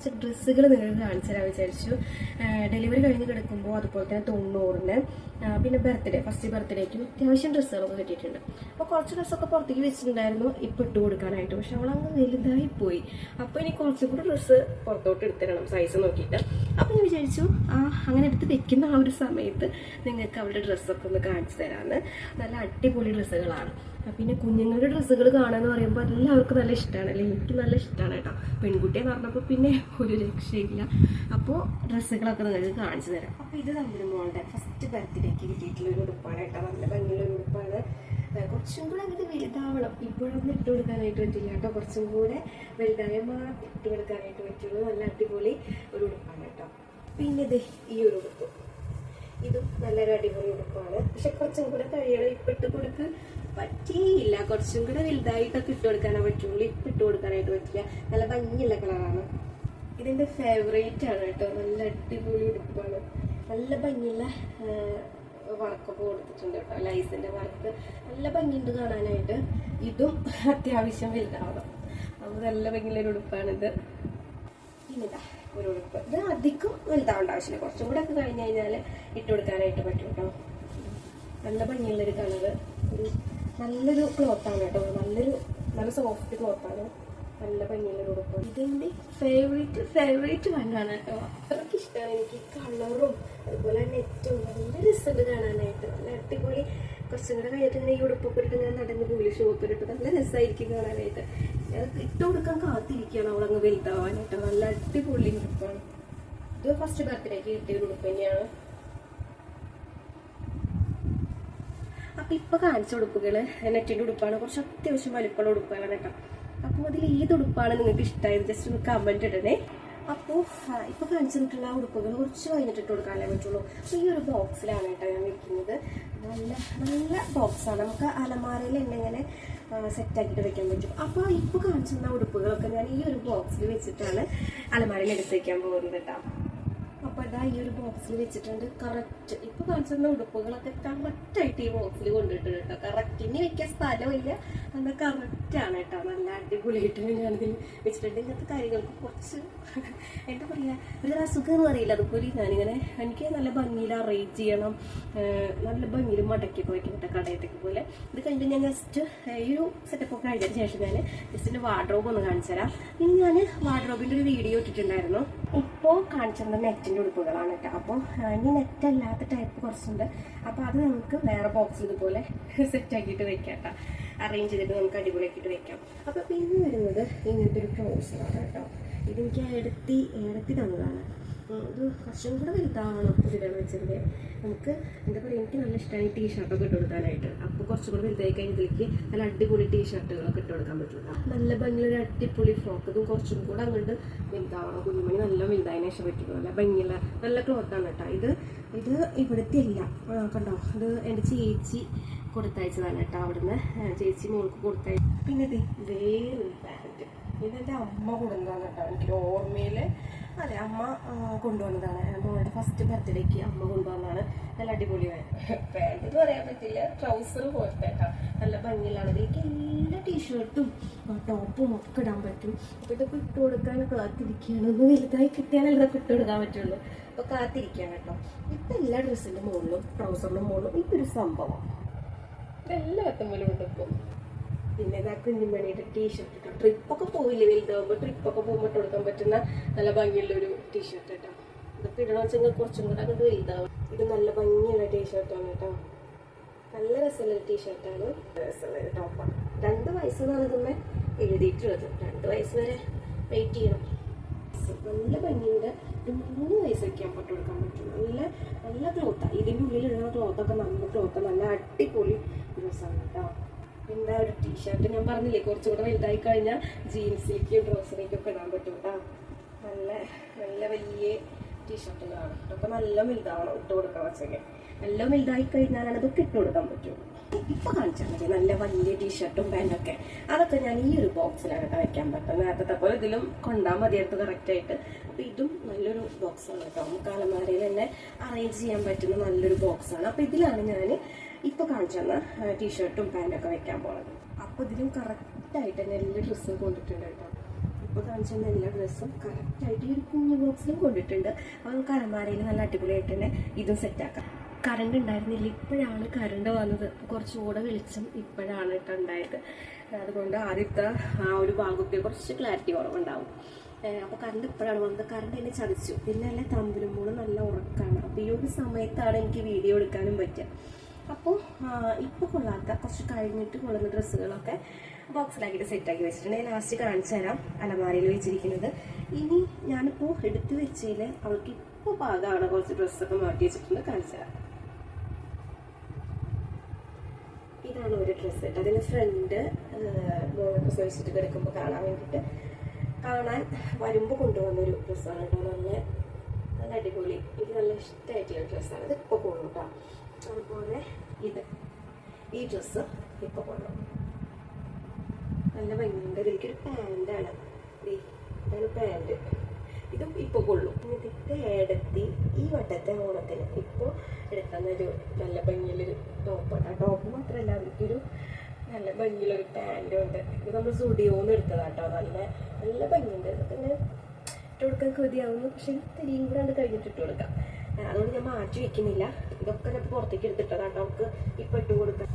കുറച്ച് ഡ്രസ്സുകൾ നിങ്ങൾക്ക് കാണിച്ചു തരാൻ വിചാരിച്ചു. ഡെലിവറി കഴിഞ്ഞ് കിടക്കുമ്പോൾ അതുപോലെ തന്നെ തൊണ്ണൂറിന് പിന്നെ ബർത്ത്ഡേ ഫസ്റ്റ് ബർത്ത്ഡേക്കും അത്യാവശ്യം ഡ്രസ്സുകളൊക്കെ കിട്ടിയിട്ടുണ്ട്. അപ്പോൾ കുറച്ച് ഡ്രസ്സൊക്കെ പുറത്തേക്ക് വെച്ചിട്ടുണ്ടായിരുന്നു ഇപ്പോൾ ഇട്ട് കൊടുക്കാനായിട്ട്. പക്ഷെ അവളങ്ങ് വലുതായി പോയി അപ്പോൾ ഇനി കുറച്ചും കൂടി ഡ്രസ്സ് പുറത്തോട്ട് എടുത്തിടണം സൈസ് നോക്കിയിട്ട്. അപ്പോൾ ഞാൻ വിചാരിച്ചു ആ അങ്ങനെ എടുത്ത് വെക്കുന്ന ആ ഒരു സമയത്ത് നിങ്ങൾക്ക് അവളുടെ ഡ്രസ്സൊക്കെ ഒന്ന് കാണിച്ചു തരാമെന്ന് നല്ല അടിപൊളി ഡ്രസ്സുകളാണ്. പിന്നെ കുഞ്ഞുങ്ങളുടെ ഡ്രസ്സുകൾ കാണാന്ന് പറയുമ്പോൾ എല്ലാവർക്കും നല്ല ഇഷ്ടമാണ് അല്ലേ? എനിക്ക് നല്ല ഇഷ്ടമാണ് കേട്ടോ. പെൺകുട്ടിയെ പറഞ്ഞപ്പോൾ പിന്നെ ഒരു രക്ഷയില്ല. അപ്പോൾ ഡ്രസ്സുകളൊക്കെ നിങ്ങൾക്ക് കാണിച്ചു തരാം. അപ്പോൾ ഇത് നമ്മുടെ മോളുടെ ഫസ്റ്റ് ബർത്ത്ഡേക്ക് കിട്ടിയിട്ടുള്ള ഒരു ഉടുപ്പാണ് കേട്ടോ. നല്ല ഭംഗിയുള്ള ഒരു ഉടുപ്പാണ്. കുറച്ചും കൂടെ അങ്ങോട്ട് വലുതാവണം. ഇപ്പോഴൊന്നും ഇട്ട് കൊടുക്കാനായിട്ട് പറ്റില്ല കേട്ടോ. കുറച്ചും കൂടെ വലുതായ മാത്രം ഇട്ട് കൊടുക്കാനായിട്ട് പറ്റുള്ളൂ. നല്ല അടിപൊളി ഒരു ഉടുപ്പാണ് കേട്ടോ. പിന്നെ ഇത് ഈ ഒരു ഉടുപ്പ്. ഇതും നല്ലൊരു അടിപൊളി ഉടുപ്പാണ്. പക്ഷെ കുറച്ചും കൂടെ കഴിയണം. ഇപ്പൊ ഇട്ട് കൊടുക്ക് പറ്റിയില്ല. കുറച്ചും കൂടെ വലുതായിട്ടൊക്കെ ഇട്ട് കൊടുക്കാനേ പറ്റുള്ളൂ. ഇപ്പൊ ഇട്ട് കൊടുക്കാനായിട്ട് പറ്റില്ല. നല്ല ഭംഗിയുള്ള കളറാണ്. ഇതിന്റെ ഫേവറേറ്റ് ആണ് കേട്ടോ. നല്ല അടിപൊളി ഉടുപ്പാണ്. നല്ല ഭംഗിയുള്ള വർക്കൊക്കെ കൊടുത്തിട്ടുണ്ട് കേട്ടോ. ലൈസിന്റെ വർക്ക് നല്ല ഭംഗിയുണ്ട് കാണാനായിട്ട്. ഇതും അത്യാവശ്യം വലുതാവണം. അപ്പോൾ നല്ല ഭംഗിയുള്ള ഒരു ഉടുപ്പാണിത്. പിന്നിതാ ഒരു ഉടുപ്പ്. ഇത് അധികം വലുതാവേണ്ട ആവശ്യമില്ല. കുറച്ചും കൂടെ ഒക്കെ കഴിഞ്ഞ് കഴിഞ്ഞാൽ ഇട്ട് കൊടുക്കാനായിട്ട് പറ്റും കേട്ടോ. നല്ല ഭംഗിയുള്ളൊരു കളറ്. ഒരു നല്ലൊരു ക്ലോത്താണ് കേട്ടോ. നല്ലൊരു നല്ല സോഫ്റ്റ് ക്ലോത്താണ് നല്ല ഭംഗിയുള്ളൊരു ഇത് ഇതെന്റെ ഫേവറേറ്റ് ഫേവറേറ്റ് വണ്ണാണ് കേട്ടോ അത്രയ്ക്ക് ഇഷ്ടമാണ് എനിക്ക് കളറും അതുപോലെ നെറ്റും നല്ല രസമുണ്ട് കാണാനായിട്ട്. നല്ല അടിപൊളി. കുറച്ചും കൂടെ കഴിഞ്ഞിട്ട് ഇങ്ങനെ ഈ ഉടുപ്പൊക്കെ ഇട്ട് ഞാൻ നടന്ന് പോയി ഷോപ്പിൽ ഇട്ട് നല്ല രസമായിരിക്കും കാണാനായിട്ട്. ഇട്ട് കൊടുക്കാൻ കാത്തിരിക്കുകയാണ് അവളങ്ങ് വലുതാവാനായിട്ട് നല്ല അടിപൊളി ഉടുപ്പാണ്. ഇത് ഫസ്റ്റ് ബർത്ത്ഡേക്ക് കിട്ടിയ ഉടുപ്പ് തന്നെയാണ്. അപ്പൊ ഇപ്പൊ കാണിച്ച ഉടുപ്പുകൾ നെറ്റിന്റെ ഉടുപ്പാണ്. കുറച്ച് അത്യാവശ്യം വലിപ്പമുള്ള ഉടുപ്പാണ് കേട്ടോ. അപ്പോൾ അതിൽ ഏത് ഉടുപ്പാണ് നിങ്ങൾക്ക് ഇഷ്ടമായത് ജസ്റ്റ് ഒന്ന് കമന്റ് ഇടണേ. അപ്പോൾ ഇപ്പോൾ കാണിച്ചു തന്നിട്ടുള്ള ആ ഉടുപ്പുകൾ കുറച്ച് കഴിഞ്ഞിട്ട് ഇട്ട് കൊടുക്കാനേ പറ്റുള്ളൂ. അപ്പോൾ ഈ ഒരു ബോക്സിലാണ് കേട്ടോ ഞാൻ വെക്കുന്നത്. നല്ല നല്ല ബോക്സാണ് നമുക്ക് അലമാരയിൽ തന്നെ ഇങ്ങനെ സെറ്റാക്കിയിട്ട് വെക്കാൻ പറ്റും. അപ്പോൾ ഇപ്പോൾ കാണിച്ചു തന്ന ഉടുപ്പുകളൊക്കെ ഞാൻ ഈ ഒരു ബോക്സിൽ വെച്ചിട്ടാണ് അലമാരയിൽ എടുത്ത് വയ്ക്കാൻ പോകുന്നത് കേട്ടോ. അപ്പോൾ ഇതാ ഈ ഒരു ബോക്സിൽ വെച്ചിട്ടുണ്ട്. കറക്റ്റ് ഇപ്പോൾ കാണിച്ചിരുന്ന ഉടുപ്പുകളൊക്കെ കറക്റ്റായിട്ട് ഈ ബോക്സിൽ കൊണ്ടിട്ടുണ്ട് കേട്ടോ. കറക്റ്റ് ഇനി വെക്കാൻ സ്ഥലമില്ല. എന്നാൽ കറക്റ്റ് ആണ് കേട്ടോ. നല്ല അടിപൊളിയായിട്ട് ഞാനതിൽ വെച്ചിട്ടുണ്ട്. ഇങ്ങനത്തെ കാര്യങ്ങൾക്ക് കുറച്ച് എന്താ പറയുക ഒരു അസുഖം എന്ന് അറിയില്ല. അതുപോലെ ഞാനിങ്ങനെ എനിക്ക് നല്ല ഭംഗിയിൽ അറേഞ്ച് ചെയ്യണം. നല്ല ഭംഗിയിൽ മടക്കി പോയിക്കും കേട്ടോ കടയത്തേക്ക് പോലെ. ഇത് കഴിഞ്ഞിട്ട് ഞാൻ ജസ്റ്റ് ഈ ഒരു സെറ്റപ്പ് ഒക്കെ കഴിഞ്ഞതിന് ശേഷം ഞാൻ ജസ്റ്റ് എന്റെ വാർഡ്രോബ് ഒന്ന് കാണിച്ചു തരാം. ഇനി ഞാൻ വാർഡ്രോബിന്റെ ഒരു വീഡിയോ ഇട്ടിട്ടുണ്ടായിരുന്നു. ഇപ്പോൾ കാണിച്ചിരുന്ന നെറ്റിന്റെ ഉടുപ്പുകളാണ് കേട്ടോ. അപ്പോൾ ഇനി നെറ്റ് അല്ലാത്ത ടൈപ്പ് കുറച്ചുണ്ട്. അപ്പോൾ അത് നമുക്ക് വേറെ ബോക്സ് ഇതുപോലെ സെറ്റ് ആക്കിയിട്ട് വെക്കാം കേട്ടോ. അറേഞ്ച് ചെയ്തിട്ട് നമുക്ക് അടിപൊളിയാക്കിയിട്ട് വെക്കാം. അപ്പോൾ പിന്നെ വരുന്നത് ഇങ്ങനത്തെ ഒരു ക്ലോസറാണ് കേട്ടോ. ഇതെനിക്ക് എടുത്തി ഏടത്തി തന്നതാണ്. ഇത് കുറച്ചും കൂടെ വലുതാവണം ഇതിലാണ് വെച്ചതിന്റെ നമുക്ക് എന്താ പറയുക എനിക്ക് നല്ല ഇഷ്ടമാണ് ഈ ടീഷർട്ടൊക്കെ ഇട്ട് കൊടുക്കാനായിട്ട്. അപ്പോൾ കുറച്ചും കൂടെ വലുതായി കഴിഞ്ഞതിലേക്ക് നല്ല അടിപൊളി ടീഷർട്ടുകളൊക്കെ ഇട്ട് കൊടുക്കാൻ പറ്റുള്ളൂ നല്ല ഭംഗിയുള്ള അടിപൊളി ഫ്രോക്ക് ഇതും കുറച്ചും കൂടെ അങ്ങോട്ട് വലുതാവണം. കുഞ്ഞുമണി നല്ല വലുതായതിനു ശേഷം പറ്റുള്ളൂ നല്ല ഭംഗിയുള്ള നല്ല ക്ലോത്താണ് കേട്ടോ. ഇത് ഇത് ഇവിടുത്തെ അല്ല. കണ്ടോ? ഇത് എന്റെ ചേച്ചി കൊടുത്തയച്ചതാണ് കേട്ടോ അവിടുന്ന് ചേച്ചി മോൾക്ക് കൊടുത്തയച്ചു പിന്നെ വേറൊരു പാന്റ് ഇതെന്റെ അമ്മ കൊണ്ടുവന്നതാണ് കേട്ടോ എനിക്ക് ഓർമ്മയിൽ അതെ അമ്മ കൊണ്ടുവന്നതാണ്. മോളുടെ ഫസ്റ്റ് ബർത്ത്ഡേക്ക് അമ്മ കൊണ്ടുവന്നതാണ്. നല്ല അടിപൊളിയായി. പാന്റ് എന്ന് പറയാൻ പറ്റില്ല. ട്രൗസർ പോലത്തെ നല്ല ഭംഗിയിലാണ്. ഇതിലേക്ക് എല്ലാ ടീഷർട്ടും ടോപ്പും ഒക്കെ ഇടാൻ പറ്റും. അപ്പോൾ ഇതൊക്കെ ഇട്ട് കൊടുക്കാൻ കാത്തിരിക്കുകയാണ്. ഒന്ന് വലുതായി കിട്ടിയാലേ ഇതൊക്കെ ഇട്ട് കൊടുക്കാൻ പറ്റുള്ളൂ. അപ്പോൾ കാത്തിരിക്കുകയാണ് കേട്ടോ. ഇപ്പം എല്ലാ ഡ്രസ്സിന്റെ മുകളിലും ട്രൗസറിന്റെ മുകളിലും ഒരു സംഭവം. ഇതെല്ലാത്തും ഉണ്ട് ഇപ്പം പിന്നെ ഇതാ കുഞ്ഞുമണിയുടെ ടീഷർട്ട് ഇട്ടു. ട്രിപ്പൊക്കെ പോയില്ലേ വലുതാകുമ്പോൾ ട്രിപ്പൊക്കെ പോകുമ്പോൾ ഇട്ട് കൊടുക്കാൻ പറ്റുന്ന നല്ല ഭംഗിയുള്ള ഒരു ടീഷർട്ട് കേട്ടോ ഇതൊക്കെ ഇടണമെന്ന് വെച്ചാൽ കുറച്ചും കൂടെ അങ്ങോട്ട് വലുതാവും. ഇത് നല്ല ഭംഗിയുള്ള ടീഷർട്ടാണ് കേട്ടോ. നല്ല രസമുള്ള ടീഷർട്ടാണ് രസമുള്ള ടോപ്പാണ് രണ്ട് വയസ്സെന്നാണ് ഇതുമ്മേ എഴുതിയിട്ടുള്ളത്. രണ്ട് വയസ്സ് വരെ വെയിറ്റ് ചെയ്യണം. നല്ല ഭംഗിയുണ്ട്. ഒരു മൂന്ന് വയസ്സൊക്കെ പൊട്ട് കൊടുക്കാൻ പറ്റും നല്ല നല്ല ക്ലോത്താണ് ഇതിന്റെ ഉള്ളിലുള്ള ക്ലോത്തൊക്കെ നല്ല ക്ലോത്ത് നല്ല അടിപൊളി ഡ്രസ്സാണ് കേട്ടോ പിന്നെ ഒരു ടീഷർട്ട് ഞാൻ പറഞ്ഞില്ലേ കുറച്ചുകൂടെ വലുതായി കഴിഞ്ഞാൽ ജീൻസിലേക്കും ട്രൗസറിലേക്കും ഒക്കെ ഇടാൻ പറ്റും കേട്ടോ നല്ല നല്ല വലിയ ടീഷർട്ടുകളാണ് ഇതൊക്കെ നല്ല വലുതാവണം ഇട്ട് കൊടുക്കാൻ വെച്ചെങ്കിൽ നല്ല വലുതായി കഴിഞ്ഞാലാണ് ഇതൊക്കെ ഇട്ട് കൊടുക്കാൻ പറ്റും. ഇപ്പൊ കാണിച്ചാൽ മതി. നല്ല വലിയ ടീഷർട്ടും പാന്റൊക്കെ അതൊക്കെ ഞാൻ ഈ ഒരു ബോക്സിലാണ് വെക്കാൻ പറ്റും. നേരത്തെ പോലെ ഇതിലും കൊണ്ടാൽ കറക്റ്റ് ആയിട്ട്. അപ്പൊ ഇതും നല്ലൊരു ബോക്സാണ് കേട്ടോ. നമുക്ക് അലമാരയിൽ തന്നെ അറേഞ്ച് ചെയ്യാൻ പറ്റുന്ന നല്ലൊരു ബോക്സാണ് അപ്പൊ ഇതിലാണ് ഞാൻ ഇപ്പൊ കാണിച്ചു തന്ന ടീഷർട്ടും പാന്റൊക്കെ വെക്കാൻ പോണത്. അപ്പൊ ഇതിലും കറക്റ്റ് ആയിട്ട് തന്നെ എല്ലാ ഡ്രസ്സും കൊണ്ടിട്ടുണ്ട് കേട്ടോ. ഇപ്പോൾ കാണിച്ച എല്ലാ ഡ്രസ്സും കറക്റ്റായിട്ട് ഈ ഒരു കുഞ്ഞു ബോക്സിലും കൊണ്ടിട്ടുണ്ട്. അപ്പോൾ നമുക്ക് അലമാരയിൽ നല്ല അടിപൊളിയായിട്ട് തന്നെ ഇതും സെറ്റാക്കാം കറണ്ട് ഉണ്ടായിരുന്നില്ല. ഇപ്പോഴാണ് കറണ്ട് വന്നത്. കുറച്ചുകൂടെ വെളിച്ചം ഇപ്പോഴാണ് കേട്ടോ ഉണ്ടായത്. അതുകൊണ്ട് ആദ്യത്തെ ആ ഒരു ഭാഗത്തെ കുറച്ച് ക്ലാരിറ്റി കുറവുണ്ടാവും. അപ്പോൾ കറണ്ട് ഇപ്പോഴാണ് വന്നത്. കറണ്ട് എന്നെ ചതിച്ചു. പിന്നെ അല്ലെ തമ്പിലും മൂളും നല്ല ഉറക്കാണ്. അപ്പോൾ ഈ ഒരു സമയത്താണ് എനിക്ക് വീഡിയോ എടുക്കാനും പറ്റുക അപ്പോൾ ഇപ്പോൾ കൊള്ളാത്ത കുറച്ച് കഴിഞ്ഞിട്ട് കൊള്ളുന്ന ഡ്രസ്സുകളൊക്കെ ബോക്സിലാക്കിയിട്ട് സെറ്റാക്കി വെച്ചിട്ടുണ്ട്. ലാസ്റ്റ് കാണിച്ചു തരാം അലമാരയിൽ വെച്ചിരിക്കുന്നത്. ഇനി ഞാനിപ്പോൾ എടുത്തു വെച്ചതിൽ അവൾക്ക് ഇപ്പോൾ പാകമാണ് കുറച്ച് ഡ്രസ്സൊക്കെ മാറ്റി വെച്ചിട്ടുണ്ട്. കാണിച്ചു തരാം. ഇതാണ് ഒരു ഡ്രസ്സ് കേട്ടോ അതിന്റെ ഫ്രണ്ട് പ്രസവിച്ചിട്ട് കിടക്കുമ്പോൾ കാണാൻ വേണ്ടിയിട്ട് കാണാൻ വരുമ്പോൾ കൊണ്ടുവന്നൊരു ഡ്രസ്സാണ് കേട്ടോ. നല്ല നല്ല അടിപൊളി. എനിക്ക് നല്ല ഇഷ്ടമായിട്ടുള്ള ഡ്രസ്സാണ് ഇത് ഇപ്പോൾ കൊള്ളു കേട്ടോ. അതുപോലെ ഇത്. ഈ ഡ്രസ്സ് ഇപ്പോൾ കൊള്ളു നല്ല ഭംഗിയുണ്ട്. ഇതിലേക്കൊരു പാന്റാണ് ഇതാണ് പാന്റ് ഇതും ഇപ്പോൾ കൊള്ളും. ഇതിന്റെ ഏടത്തി ഈ വട്ടത്തെ ഓണത്തിന് ഇപ്പോൾ എടുക്കുന്നൊരു നല്ല ഭംഗിയിലൊരു ടോപ്പാണ് ആ ടോപ്പ് മാത്രമല്ല അതിലേക്കൊരു നല്ല ഭംഗിയിലൊരു പാന്റും ഉണ്ട്. ഇത് നമ്മൾ സ്റ്റുഡിയോന്ന് എടുത്തതാട്ടോ. നല്ല നല്ല ഭംഗിയുണ്ട്. പിന്നെ ഇട്ട് കൊടുക്കാൻ കൊതിയാവുന്നു. പക്ഷെ തിരിയും കൂടെ അത് കഴിഞ്ഞിട്ട് ഇട്ട് കൊടുക്കാം. അതുകൊണ്ട് ഞാൻ മാറ്റി വെക്കുന്നില്ല. ഇതൊക്കെ ഞാൻ പുറത്തേക്ക് എടുത്തിട്ടതാട്ടോ. നമുക്ക് ഇപ്പം ഇട്ട് കൊടുക്കാം.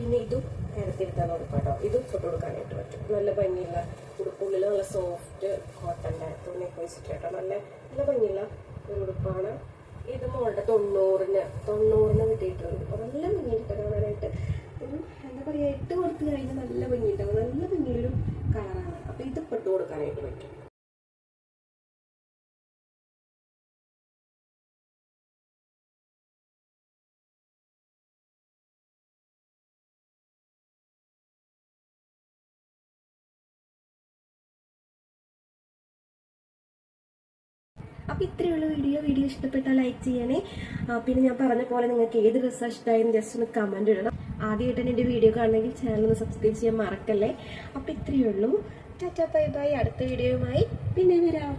പിന്നെ ഇതും നേരത്തിരുത്താൻ കൊടുക്കാം കേട്ടോ ഇതും ഇട്ട് കൊടുക്കാനായിട്ട് പറ്റും. നല്ല ഭംഗിയുള്ള ഉടുപ്പുള്ളിൽ നല്ല സോഫ്റ്റ് കോട്ടന്റെ തുണിയൊക്കെ വെച്ചിട്ട് കേട്ടോ നല്ല നല്ല ഭംഗിയുള്ള ഒരു ഉടുപ്പാണ്. ഇത് മോളുടെ തൊണ്ണൂറിന് തൊണ്ണൂറിന് കിട്ടിയിട്ടുണ്ട്. നല്ല ഭംഗിയുണ്ട് കാണാനായിട്ട്. എന്താ പറയുക ഇട്ട് കൊടുത്തു കഴിഞ്ഞാൽ നല്ല ഭംഗിയുണ്ടാവും നല്ല ഭംഗിയുള്ളൊരു കളറാണ് അപ്പോൾ ഇത് ഇട്ട് കൊടുക്കാനായിട്ട് പറ്റും. അപ്പോൾ ഇത്രയുള്ള വീഡിയോ വീഡിയോ ഇഷ്ടപ്പെട്ടാൽ ലൈക്ക് ചെയ്യണേ. പിന്നെ ഞാൻ പറഞ്ഞ പോലെ നിങ്ങൾക്ക് ഏത് ഡ്രസ്സാണ് ഇഷ്ടമായെന്ന് ജസ്റ്റ് ഒന്ന് കമന്റ് ഇടണം. ആദ്യമായിട്ട് എന്റെ വീഡിയോ കാണണമെങ്കിൽ ചാനൽ ഒന്ന് സബ്സ്ക്രൈബ് ചെയ്യാൻ മറക്കല്ലേ. അപ്പോൾ ഇത്രയേ ഉള്ളൂ. ടാറ്റാ ബൈ ബൈ അടുത്ത വീഡിയോയുമായി പിന്നെ വരാം.